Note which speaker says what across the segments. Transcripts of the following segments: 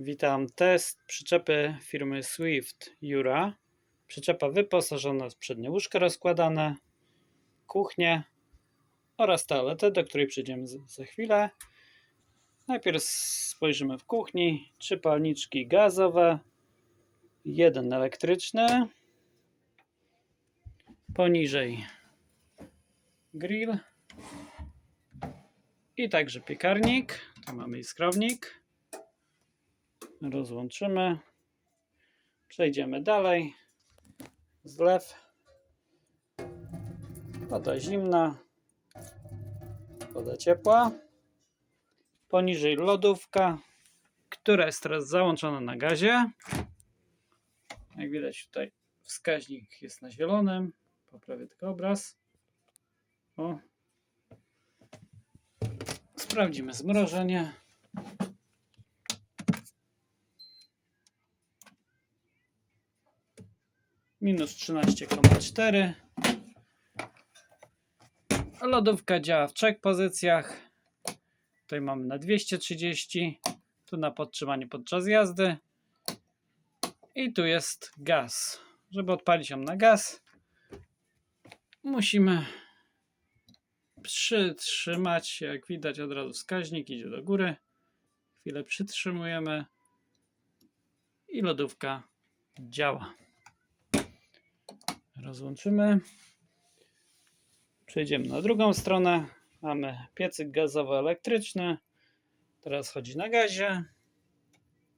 Speaker 1: Witam. Test przyczepy firmy Swift Jura. Przyczepa wyposażona w przednie łóżko rozkładane, kuchnię oraz toaletę, do której przejdziemy za chwilę. Najpierw spojrzymy w kuchni. Trzy palniczki gazowe, jeden elektryczny. Poniżej grill i także piekarnik. Tu mamy iskrownik. Rozłączymy. Przejdziemy dalej. Zlew. Woda zimna. Woda ciepła. Poniżej lodówka, która jest teraz załączona na gazie. Jak widać tutaj wskaźnik jest na zielonym. Poprawię tylko obraz. O. Sprawdzimy zmrożenie. Minus 13,4. Lodówka działa w trzech pozycjach. Tutaj mamy na 230. Tu na podtrzymanie podczas jazdy. I tu jest gaz. Żeby odpalić ją na gaz, musimy przytrzymać. Jak widać, od razu wskaźnik idzie do góry. Chwilę przytrzymujemy i lodówka działa. Rozłączymy. Przejdziemy na drugą stronę. Mamy piecyk gazowo-elektryczny. Teraz chodzi na gazie.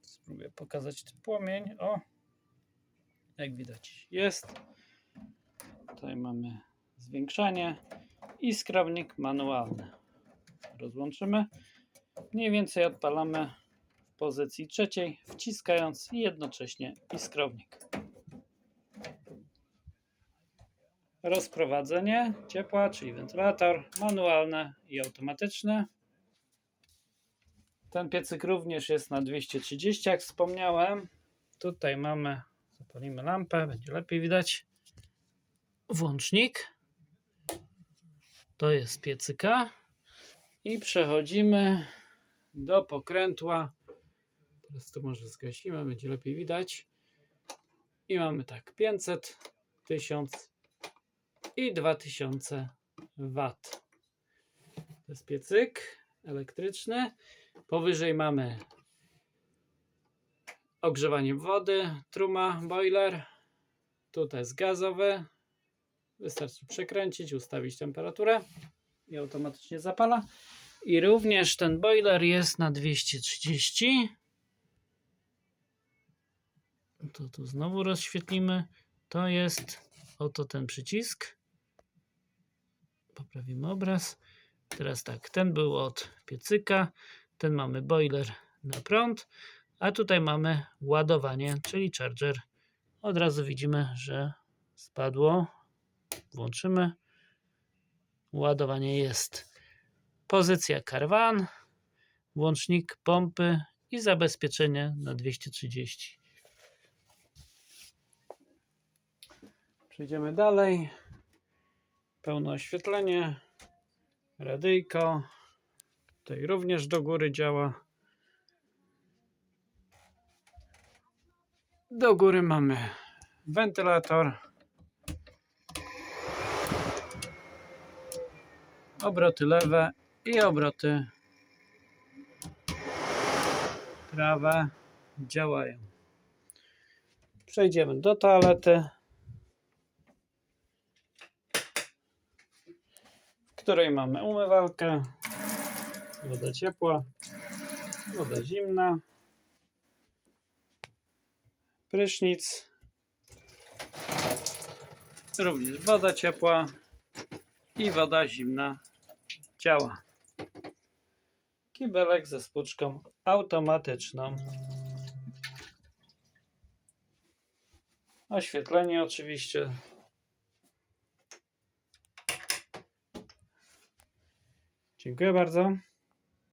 Speaker 1: Spróbuję pokazać ten płomień. O, jak widać, jest. Tutaj mamy zwiększanie i skrawnik manualny. Rozłączymy. Mniej więcej odpalamy w pozycji trzeciej, wciskając jednocześnie iskrownik. Rozprowadzenie ciepła, czyli wentylator, manualne i automatyczne. Ten piecyk również jest na 230, jak wspomniałem. Tutaj mamy, zapalimy lampę, będzie lepiej widać. Włącznik. To jest piecyka. I przechodzimy do pokrętła. Teraz to może zgasimy, będzie lepiej widać. I mamy tak 500, 1000 i 2000 W. To jest piecyk elektryczny. Powyżej mamy ogrzewanie wody, truma, boiler. Tutaj jest gazowy. Wystarczy przekręcić, ustawić temperaturę i automatycznie zapala. I również ten boiler jest na 230. To tu znowu rozświetlimy. To jest oto ten przycisk. Poprawimy obraz. Teraz tak, ten był od piecyka, ten mamy boiler na prąd, a tutaj mamy ładowanie, czyli charger. Od razu widzimy, że spadło. Włączymy. Ładowanie jest. Pozycja karwan, włącznik pompy i zabezpieczenie na 230. Przejdziemy dalej. Pełne oświetlenie. Radyjko. Tutaj również do góry działa. Do góry mamy wentylator. Obroty lewe i obroty prawe działają. Przejdziemy do toalety. Której mamy umywalkę, woda ciepła, woda zimna, prysznic, również woda ciepła i woda zimna działa. Kibelek ze spuczką automatyczną. Oświetlenie oczywiście Dziękuję bardzo.